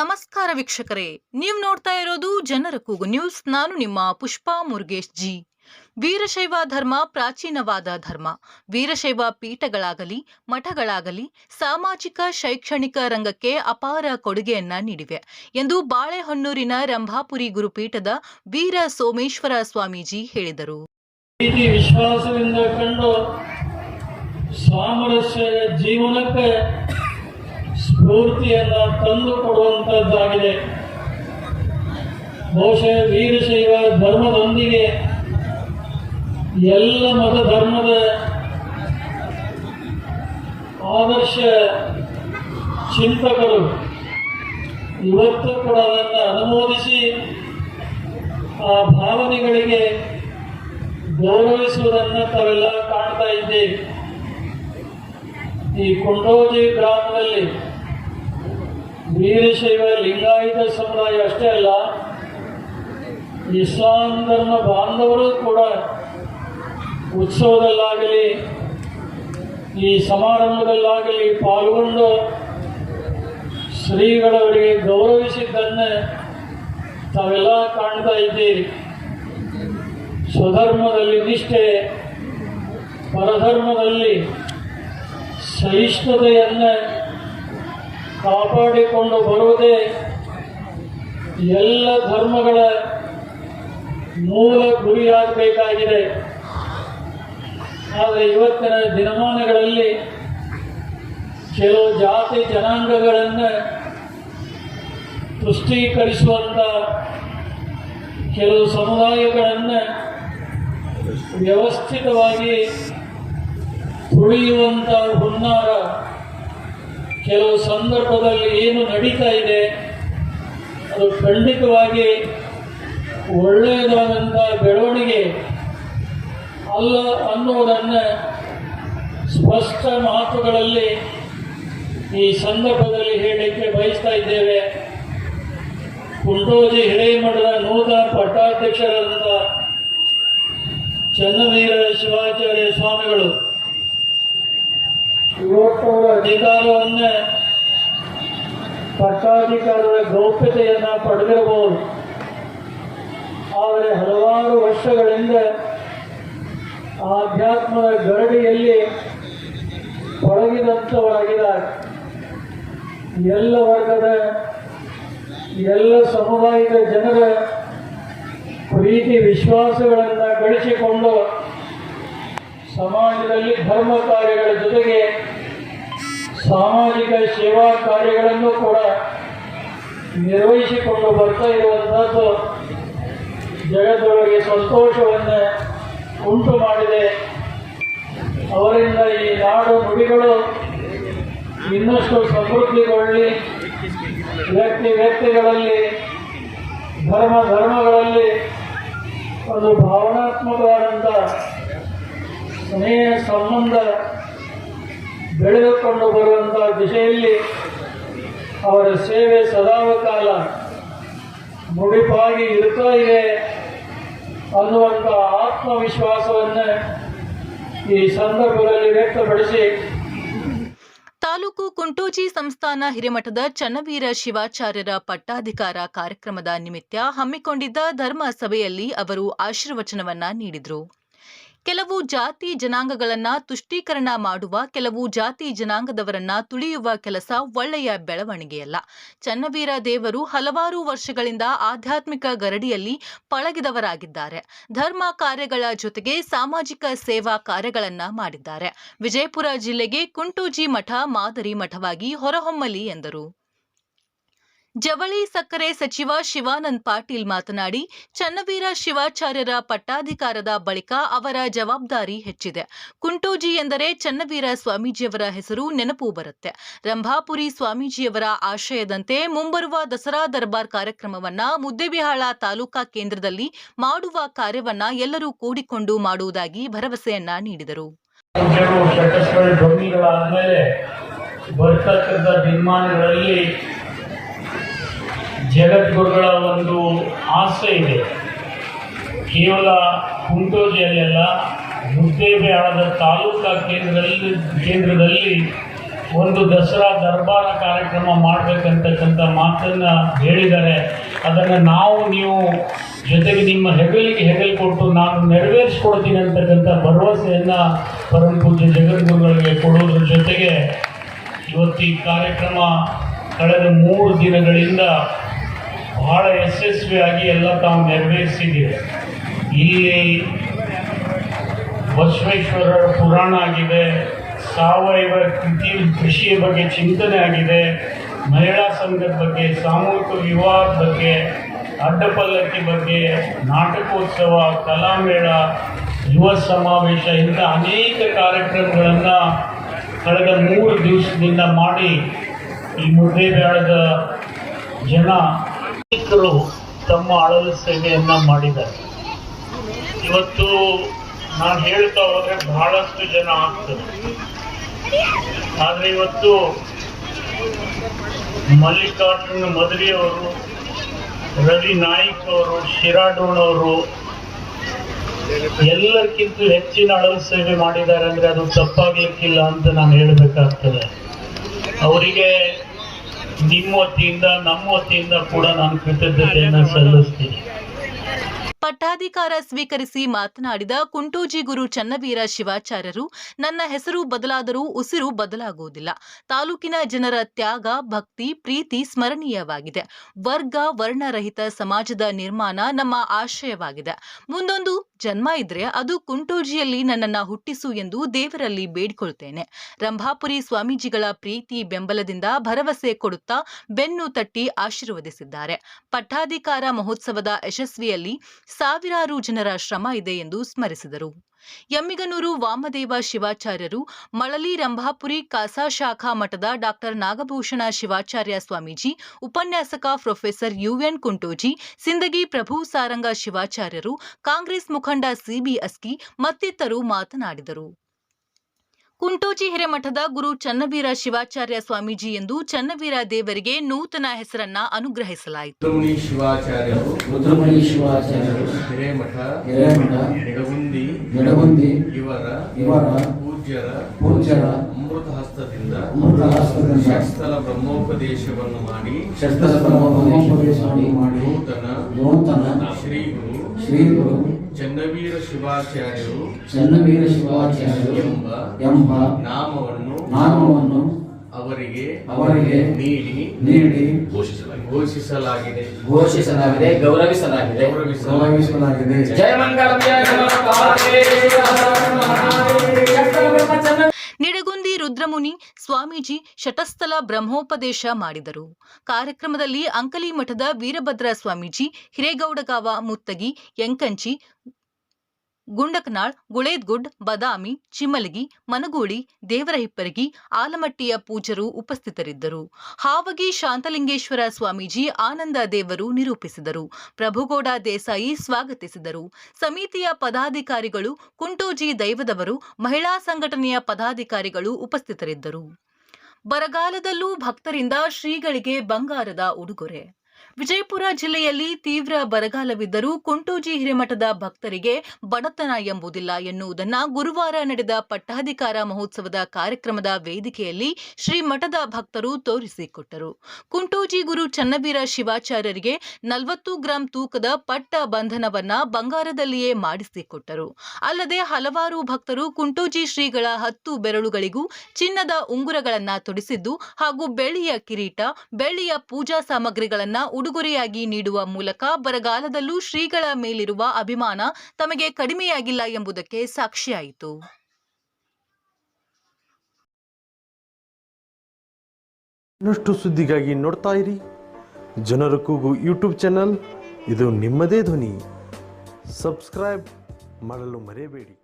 ನಮಸ್ಕಾರ ವೀಕ್ಷಕರೇ, ನೀವು ನೋಡ್ತಾ ಇರೋದು ಜನರ ಕೂಗು ನ್ಯೂಸ್. ನಾನು ನಿಮ್ಮ ಪುಷ್ಪಾ ಮುರುಗೇಶ್ ಜಿ. ವೀರಶೈವ ಧರ್ಮ ಪ್ರಾಚೀನವಾದ ಧರ್ಮ. ವೀರಶೈವ ಪೀಠಗಳಾಗಲಿ, ಮಠಗಳಾಗಲಿ, ಸಾಮಾಜಿಕ, ಶೈಕ್ಷಣಿಕ ರಂಗಕ್ಕೆ ಅಪಾರ ಕೊಡುಗೆಯನ್ನ ನೀಡಿವೆ ಎಂದು ಬಾಳೆಹೊನ್ನೂರಿನ ರಂಭಾಪುರಿ ಗುರುಪೀಠದ ವೀರ ಸೋಮೇಶ್ವರ ಸ್ವಾಮೀಜಿ ಹೇಳಿದರು. ವಿಶ್ವಾಸದಿಂದ ಕಂಡು ಜೀವನಕ್ಕೆ ಸ್ಫೂರ್ತಿಯನ್ನ ತಂದು ಕೊಡುವಂಥದ್ದಾಗಿದೆ ಬಹುಶಃ ವೀರಶೈವ ಧರ್ಮದೊಂದಿಗೆ ಎಲ್ಲ ಮತ ಧರ್ಮದ ಆದರ್ಶ ಚಿಂತಕರು ಇವತ್ತು ಕೂಡ ಅದನ್ನು ಅನುಮೋದಿಸಿ ಆ ಭಾವನೆಗಳಿಗೆ ಗೌರವಿಸುವುದನ್ನು ತಾವೆಲ್ಲ ಕಾಣ್ತಾ ಇದ್ದೇವೆ ಈ ಕೊಂಡೋಜಿ ಗ್ರಾಮದಲ್ಲಿ ವೀರಶೈವ ಲಿಂಗಾಯತ ಸಮುದಾಯ ಅಷ್ಟೇ ಅಲ್ಲ ಇಸ್ಲಾಂ ಧರ್ಮ ಬಾಂಧವರು ಕೂಡ ಉತ್ಸವದಲ್ಲಾಗಲಿ, ಈ ಸಮಾರಂಭದಲ್ಲಾಗಲಿ ಪಾಲ್ಗೊಂಡು ಶ್ರೀಗಳವರಿಗೆ ಗೌರವಿಸಿದ್ದನ್ನು ತಾವೆಲ್ಲ ಕಾಣ್ತಾ ಇದ್ದೀರಿ. ಸ್ವಧರ್ಮದಲ್ಲಿ ನಿಷ್ಠೆ, ಪರಧರ್ಮದಲ್ಲಿ ಸಹಿಷ್ಣುತೆಯನ್ನು ಕಾಪಾಡಿಕೊಂಡು ಬರುವುದೇ ಎಲ್ಲ ಧರ್ಮಗಳ ಮೂಲ ಗುರಿಯಾಗಬೇಕಾಗಿದೆ. ಆದರೆ ಇವತ್ತಿನ ದಿನಮಾನಗಳಲ್ಲಿ ಕೆಲವು ಜಾತಿ ಜನಾಂಗಗಳನ್ನು ತುಷ್ಟೀಕರಿಸುವಂಥ ಕೆಲವು ಸಮುದಾಯಗಳನ್ನು ವ್ಯವಸ್ಥಿತವಾಗಿ ತುಳಿಯುವಂಥ ಹುನ್ನಾರ ಕೆಲವು ಸಂದರ್ಭದಲ್ಲಿ ಏನು ನಡೀತಾ ಇದೆ, ಅದು ಖಂಡಿತವಾಗಿ ಒಳ್ಳೆಯದಾದಂಥ ಬೆಳವಣಿಗೆ ಅಲ್ಲ ಅನ್ನುವುದನ್ನು ಸ್ಪಷ್ಟ ಮಾತುಗಳಲ್ಲಿ ಈ ಸಂದರ್ಭದಲ್ಲಿ ಹೇಳಲಿಕ್ಕೆ ಬಯಸ್ತಾ ಇದ್ದೇವೆ. ಕುಂಟೋಜಿ ಹಿರೇಮಠದ ನೂತನ ಪಟ್ಟಾಧ್ಯಕ್ಷರಾದಂಥ ಚನ್ನವೀರ ಶಿವಾಚಾರ್ಯ ಸ್ವಾಮಿಗಳು ಇವತ್ತು ಅಧಿಕಾರವನ್ನೇ ಪಟ್ಟಾಧಿಕಾರದ ಗೌಪ್ಯತೆಯನ್ನು ಪಡೆದಿರಬಹುದು. ಆದರೆ ಹಲವಾರು ವರ್ಷಗಳಿಂದ ಆಧ್ಯಾತ್ಮದ ಗರಡಿಯಲ್ಲಿ ಪಳಗಿದಂಥವರಾಗಿದ್ದಾರೆ ಎಲ್ಲ ವರ್ಗದ, ಎಲ್ಲ ಸಮುದಾಯದ ಜನರ ಪ್ರೀತಿ, ವಿಶ್ವಾಸಗಳನ್ನು ಗಳಿಸಿಕೊಂಡು ಸಮಾಜದಲ್ಲಿ ಧರ್ಮ ಕಾರ್ಯಗಳ ಜೊತೆಗೆ ಸಾಮಾಜಿಕ ಸೇವಾ ಕಾರ್ಯಗಳನ್ನು ಕೂಡ ನಿರ್ವಹಿಸಿಕೊಂಡು ಬರ್ತಾ ಇರುವಂಥದ್ದು ಜಗತ್ತೊಳಗೆ ಸಂತೋಷವನ್ನು ಉಂಟು ಮಾಡಿದೆ. ಅವರಿಂದ ಈ ನಾಡು ನುಡಿಗಳು ಇನ್ನಷ್ಟು ಸಮೃದ್ಧಿಗೊಳ್ಳಿ. ವ್ಯಕ್ತಿ ವ್ಯಕ್ತಿಗಳಲ್ಲಿ, ಧರ್ಮ ಧರ್ಮಗಳಲ್ಲಿ ಒಂದು ಭಾವನಾತ್ಮಕವಾದಂಥ ಸ್ನೇಹ ಸಂಬಂಧ ಬೆಳೆದುಕೊಂಡು ಬರುವಂಥ ದಿಶೆಯಲ್ಲಿ ಅವರ ಸೇವೆ ಸದಾಕಾಲ ಮುಡಿಪಾಗಿ ಇರ್ತಾ ಇದೆ ಅನ್ನುವಂಥ ಆತ್ಮವಿಶ್ವಾಸವನ್ನು ಈ ಸಂದರ್ಭದಲ್ಲಿ ವ್ಯಕ್ತಪಡಿಸಿ ತಾಲೂಕು ಕುಂಟೋಜಿ ಸಂಸ್ಥಾನ ಹಿರೇಮಠದ ಚನ್ನವೀರ ಶಿವಾಚಾರ್ಯರ ಪಟ್ಟಾಧಿಕಾರ ಕಾರ್ಯಕ್ರಮದ ನಿಮಿತ್ತ ಹಮ್ಮಿಕೊಂಡಿದ್ದ ಧರ್ಮ ಸಭೆಯಲ್ಲಿ ಅವರು ಆಶೀರ್ವಚನವನ್ನ ನೀಡಿದರು. ಕೆಲವು ಜಾತಿ ಜನಾಂಗಗಳನ್ನ ತುಷ್ಟೀಕರಣ ಮಾಡುವ, ಕೆಲವು ಜಾತಿ ಜನಾಂಗದವರನ್ನ ತುಳಿಯುವ ಕೆಲಸ ಒಳ್ಳೆಯ ಬೆಳವಣಿಗೆಯಲ್ಲ. ಚನ್ನವೀರ ದೇವರು ಹಲವಾರು ವರ್ಷಗಳಿಂದ ಆಧ್ಯಾತ್ಮಿಕ ಗರಡಿಯಲ್ಲಿ ಪಳಗಿದವರಾಗಿದ್ದಾರೆ. ಧರ್ಮ ಕಾರ್ಯಗಳ ಜೊತೆಗೆ ಸಾಮಾಜಿಕ ಸೇವಾ ಕಾರ್ಯಗಳನ್ನ ಮಾಡಿದ್ದಾರೆ. ವಿಜಯಪುರ ಜಿಲ್ಲೆಗೆ ಕುಂಟೂಜಿ ಮಠ ಮಾದರಿ ಮಠವಾಗಿ ಹೊರಹೊಮ್ಮಲಿ ಎಂದರು. ಜವಳಿ ಸಕ್ಕರೆ ಸಚಿವ ಶಿವಾನಂದ್ ಪಾಟೀಲ್ ಮಾತನಾಡಿ, ಚನ್ನವೀರ ಶಿವಾಚಾರ್ಯರ ಪಟ್ಟಾಧಿಕಾರದ ಬಳಿಕ ಅವರ ಜವಾಬ್ದಾರಿ ಹೆಚ್ಚಿದೆ. ಕುಂಟೋಜಿ ಎಂದರೆ ಚನ್ನವೀರ ಸ್ವಾಮೀಜಿಯವರ ಹೆಸರು ನೆನಪು ಬರುತ್ತೆ. ರಂಭಾಪುರಿ ಸ್ವಾಮೀಜಿಯವರ ಆಶಯದಂತೆ ಮುಂಬರುವ ದಸರಾ ದರ್ಬಾರ್ ಕಾರ್ಯಕ್ರಮವನ್ನ ಮುದ್ದೇಬಿಹಾಳ ತಾಲೂಕಾ ಕೇಂದ್ರದಲ್ಲಿ ಮಾಡುವ ಕಾರ್ಯವನ್ನ ಎಲ್ಲರೂ ಕೂಡಿಕೊಂಡು ಮಾಡುವುದಾಗಿ ಭರವಸೆಯನ್ನ ನೀಡಿದರು. ಬರ್ತಕ್ಕಂಥ ಜಗದ್ಗುರುಗಳ ಒಂದು ಆಸೆ ಇದೆ. ಕೇವಲ ಕುಂಟೋಜಿಯಲ್ಲೆಲ್ಲ ಆದ ತಾಲೂಕಾ ಕೇಂದ್ರದಲ್ಲಿ ಕೇಂದ್ರದಲ್ಲಿ ಒಂದು ದಸರಾ ದರ್ಬಾರ ಕಾರ್ಯಕ್ರಮ ಮಾಡಬೇಕಂತಕ್ಕಂಥ ಮಾತನ್ನು ಹೇಳಿದ್ದಾರೆ. ಅದನ್ನು ನಾವು, ನೀವು ಜೊತೆಗೆ ನಿಮ್ಮ ಹೆಗಲಿಗೆ ಹೆಗಲು ಕೊಟ್ಟು ನಾನು ನೆರವೇರಿಸ್ಕೊಡ್ತೀನಿ ಅಂತಕ್ಕಂಥ ಭರವಸೆಯನ್ನು ಪರಮ ಪೂಜ್ಯ ಜಗದ್ಗುರುಗಳಿಗೆ ಕೊಡೋದ್ರ ಜೊತೆಗೆ ಇವತ್ತು ಈ ಕಾರ್ಯಕ್ರಮ ಕಳೆದ ಮೂರು ದಿನಗಳಿಂದ ಬಹಳ ಯಶಸ್ವಿಯಾಗಿ ಎಲ್ಲ ತಾವು ನೆರವೇರಿಸಿದ್ದೀವಿ. ಇಲ್ಲಿ ಬಸವೇಶ್ವರರ ಪುರಾಣ ಆಗಿದೆ, ಸಾವಯವ ಕೃತಿ ಕೃಷಿಯ ಬಗ್ಗೆ ಚಿಂತನೆ ಆಗಿದೆ, ಮಹಿಳಾ ಸಂಘದ ಬಗ್ಗೆ, ಸಾಮೂಹಿಕ ವಿವಾಹದ ಬಗ್ಗೆ, ಅಡ್ಡಪಲ್ಲಕ್ಕಿ ಬಗ್ಗೆ, ನಾಟಕೋತ್ಸವ, ಕಲಾಮೇಳ, ಯುವ ಸಮಾವೇಶ, ಇಂಥ ಅನೇಕ ಕಾರ್ಯಕ್ರಮಗಳನ್ನು ಕಳೆದ ಮೂರು ದಿವಸದಿಂದ ಮಾಡಿ ಈ ಮುದ್ದೇಬೇಳದ ಜನ ಅನೇಕರು ತಮ್ಮ ಅಳಲು ಸೇವೆಯನ್ನ ಮಾಡಿದ್ದಾರೆ. ಇವತ್ತು ನಾನು ಹೇಳ್ತಾ ಹೋದ್ರೆ ಬಹಳಷ್ಟು ಜನ ಆಗ್ತದೆ ಆದರೆ ಇವತ್ತು ಮಲ್ಲಿಕಾರ್ಜುನ ಮದರಿಯವರು ರವಿ ನಾಯ್ಕ್ ಅವರು ಶಿರಾಡೋಣವರು ಎಲ್ಲರಿಗಿಂತ ಹೆಚ್ಚಿನ ಅಳಲು ಸೇವೆ ಮಾಡಿದ್ದಾರೆ ಅಂದ್ರೆ ಅದು ತಪ್ಪಾಗ್ಲಿಕ್ಕಿಲ್ಲ ಅಂತ ನಾನು ಹೇಳಬೇಕಾಗ್ತದೆ. ಅವರಿಗೆ ನಿಮ್ಮ ವತಿಯಿಂದ, ನಮ್ಮ ವತಿಯಿಂದ ಕೂಡ ನಾನು ಕೃತಜ್ಞತೆಯನ್ನು ಸಲ್ಲಿಸ್ತೀನಿ. ಪಟ್ಟಾಧಿಕಾರ ಸ್ವೀಕರಿಸಿ ಮಾತನಾಡಿದ ಕುಂಟೂಜಿ ಗುರು ಚನ್ನವೀರ ಶಿವಾಚಾರ್ಯರು, ನನ್ನ ಹೆಸರು ಬದಲಾದರೂ ಉಸಿರು ಬದಲಾಗುವುದಿಲ್ಲ. ತಾಲೂಕಿನ ಜನರ ತ್ಯಾಗ, ಭಕ್ತಿ, ಪ್ರೀತಿ ಸ್ಮರಣೀಯವಾಗಿದೆ. ವರ್ಗ, ವರ್ಣರಹಿತ ಸಮಾಜದ ನಿರ್ಮಾಣ ನಮ್ಮ ಆಶಯವಾಗಿದೆ. ಮುಂದೊಂದು ಜನ್ಮ ಇದ್ರೆ ಅದು ಕುಂಟೋಜಿಯಲ್ಲಿ ನನ್ನನ್ನ ಹುಟ್ಟಿಸು ಎಂದು ದೇವರಲ್ಲಿ ಬೇಡಿಕೊಳ್ತೇನೆ. ರಂಭಾಪುರಿ ಸ್ವಾಮೀಜಿಗಳ ಪ್ರೀತಿ ಬೆಂಬಲದಿಂದ ಭರವಸೆ ಕೊಡುತ್ತಾ ಬೆನ್ನು ತಟ್ಟಿ ಆಶೀರ್ವದಿಸಿದ್ದಾರೆ. ಪಟ್ಟಾಧಿಕಾರ ಮಹೋತ್ಸವದ ಯಶಸ್ವಿಯಲ್ಲಿ ಸಾವಿರಾರು ಜನರ ಶ್ರಮ ಇದೆ ಎಂದು ಸ್ಮರಿಸಿದರು. ಎಮ್ಮಿಗನೂರು ವಾಮದೇವ ಶಿವಾಚಾರ್ಯರು, ಮಳಲಿ ರಂಭಾಪುರಿ ಕಾಸಾ ಶಾಖಾ ಮಠದ ಡಾಕ್ಟರ್ ನಾಗಭೂಷಣ ಶಿವಾಚಾರ್ಯ ಸ್ವಾಮೀಜಿ, ಉಪನ್ಯಾಸಕ professor U N Kuntoji, Sindagi Prabhu Saranga ಶಿವಾಚಾರ್ಯರು, Congress ಮುಖಂಡ ಸಿಬಿ ಅಸ್ಕಿ ಮತ್ತಿತರರು ಮಾತನಾಡಿದರು. ಕುಂಟೋಜಿ ಹಿರೇಮಠದ ಗುರು ಚನ್ನವೀರ ಶಿವಾಚಾರ್ಯ ಸ್ವಾಮೀಜಿ ಎಂದು ಚನ್ನವೀರ ದೇವರಿಗೆ ನೂತನ ಹೆಸರನ್ನ ಅನುಗ್ರಹಿಸಲಾಯಿತು. ಶಿವಾಚಾರ್ಯರು ಹಿರೇಮಠ ಹಿರೇಮಠ ನಿಡಗುಂದಿ ನೆಡಗುಂದಿ ಇವರ ಇವರ ಪೂಜ್ಯರ ಪೂಜ್ಯರ ಅಮೃತ ಹಸ್ತದಿಂದ ಅಮೃತ ಹಸ್ತದಿಂದ ಶಸ್ತ್ರ ಬ್ರಹ್ಮೋಪದೇಶವನ್ನು ಮಾಡಿ ಶಸ್ತ್ರೋಪದೇಶ ಮಾಡಿ ನೂತನ ನೂತನ ಶ್ರೀ ಗುರು ಶ್ರೀ ಗುರು ಚನ್ನವೀರ ಶಿವಾಚಾರ್ಯರು ಚನ್ನವೀರ ಶಿವಾಚಾರ್ಯರು ಎಂಬ ಎಂಬ ನಾಮವನ್ನು ನಾಮವನ್ನು ಅವರಿಗೆ ಅವರಿಗೆ ನೀಡಿ ನೀಡಿ ಘೋಷಿಸಲಾಗಿದೆ. ಘೋಷಿಸಲಾಗಿದೆ. ಗೌರವಿಸಲಾಗಿದೆ. ಗೌರವಿಸಲಾಗಿದೆ. ಗೌರವಿಸಲಾಗಿದೆ. ಜಯ ಮಂಗಲಂ ಜಯ ಮಂಗಲ ರುದ್ರಮುನಿ ಸ್ವಾಮೀಜಿ ಶಟಸ್ಥಲ ಬ್ರಹ್ಮೋಪದೇಶ ಮಾಡಿದರು. ಕಾರ್ಯಕ್ರಮದಲ್ಲಿ ಅಂಕಲಿ ಮಠದ ವೀರಭದ್ರ ಸ್ವಾಮೀಜಿ ಹಿರೇಗೌಡಗಾವ ಮುತ್ತಗಿ ಯಂಕಂಚಿ ಗುಂಡಕನಾಳ್, ಗುಳೇದ್ಗುಡ್, ಬದಾಮಿ, ಚಿಮಲಗಿ, ಮನಗೂಳಿ, ದೇವರಹಿಪ್ಪರಗಿ, ಆಲಮಟ್ಟಿಯ ಪೂಜರು ಉಪಸ್ಥಿತರಿದ್ದರು. ಹಾವಗಿ ಶಾಂತಲಿಂಗೇಶ್ವರ ಸ್ವಾಮೀಜಿ ಆನಂದ ದೇವರು ನಿರೂಪಿಸಿದರು. ಪ್ರಭುಗೌಡ ದೇಸಾಯಿ ಸ್ವಾಗತಿಸಿದರು. ಸಮಿತಿಯ ಪದಾಧಿಕಾರಿಗಳು, ಕುಂಟೋಜಿ ದೈವದವರು, ಮಹಿಳಾ ಸಂಘಟನೆಯ ಪದಾಧಿಕಾರಿಗಳು ಉಪಸ್ಥಿತರಿದ್ದರು. ಬರಗಾಲದಲ್ಲೂ ಭಕ್ತರಿಂದ ಶ್ರೀಗಳಿಗೆ ಬಂಗಾರದ ಉಡುಗೊರೆ. ವಿಜಯಪುರ ಜಿಲ್ಲೆಯಲ್ಲಿ ತೀವ್ರ ಬರಗಾಲವಿದ್ದರೂ ಕುಂಟೂಜಿ ಹಿರೇಮಠದ ಭಕ್ತರಿಗೆ ಬಡತನ ಎಂಬುದಿಲ್ಲ ಎನ್ನುವುದನ್ನು ಗುರುವಾರ ನಡೆದ ಪಟ್ಟಾಧಿಕಾರ ಮಹೋತ್ಸವದ ಕಾರ್ಯಕ್ರಮದ ವೇದಿಕೆಯಲ್ಲಿ ಶ್ರೀ ಮಠದ ಭಕ್ತರು ತೋರಿಸಿಕೊಟ್ಟರು. ಕುಂಟೂಜಿ ಗುರು ಚನ್ನವೀರ ಶಿವಾಚಾರ್ಯರಿಗೆ ನಲವತ್ತು ಗ್ರಾಂ ತೂಕದ ಪಟ್ಟ ಬಂಧನವನ್ನ ಬಂಗಾರದಲ್ಲಿಯೇ ಮಾಡಿಸಿಕೊಟ್ಟರು. ಅಲ್ಲದೆ ಹಲವಾರು ಭಕ್ತರು ಕುಂಟೂಜಿ ಶ್ರೀಗಳ ಹತ್ತು ಬೆರಳುಗಳಿಗೂ ಚಿನ್ನದ ಉಂಗುರಗಳನ್ನು ತೊಡಿಸಿದ್ದು ಹಾಗೂ ಬೆಳ್ಳಿಯ ಕಿರೀಟ, ಬೆಳ್ಳಿಯ ಪೂಜಾ ಸಾಮಗ್ರಿಗಳನ್ನ ಉಡುಗೊರೆಯಾಗಿ ನೀಡುವ ಮೂಲಕ ಬರಗಾಲದಲ್ಲೂ ಶ್ರೀಗಳ ಮೇಲಿರುವ ಅಭಿಮಾನ ತಮಗೆ ಕಡಿಮೆಯಾಗಿಲ್ಲ ಎಂಬುದಕ್ಕೆ ಸಾಕ್ಷಿಯಾಯಿತು. ಇನ್ನಷ್ಟು ಸುದ್ದಿಗಾಗಿ ನೋಡ್ತಾ ಇರಿ. ಜನರ ಕೂಗು ಯೂಟ್ಯೂಬ್ ಚಾನಲ್. ಇದು ನಿಮ್ಮದೇ ಧ್ವನಿ. ಸಬ್ಸ್ಕ್ರೈಬ್ ಮಾಡಲು ಮರೆಯಬೇಡಿ.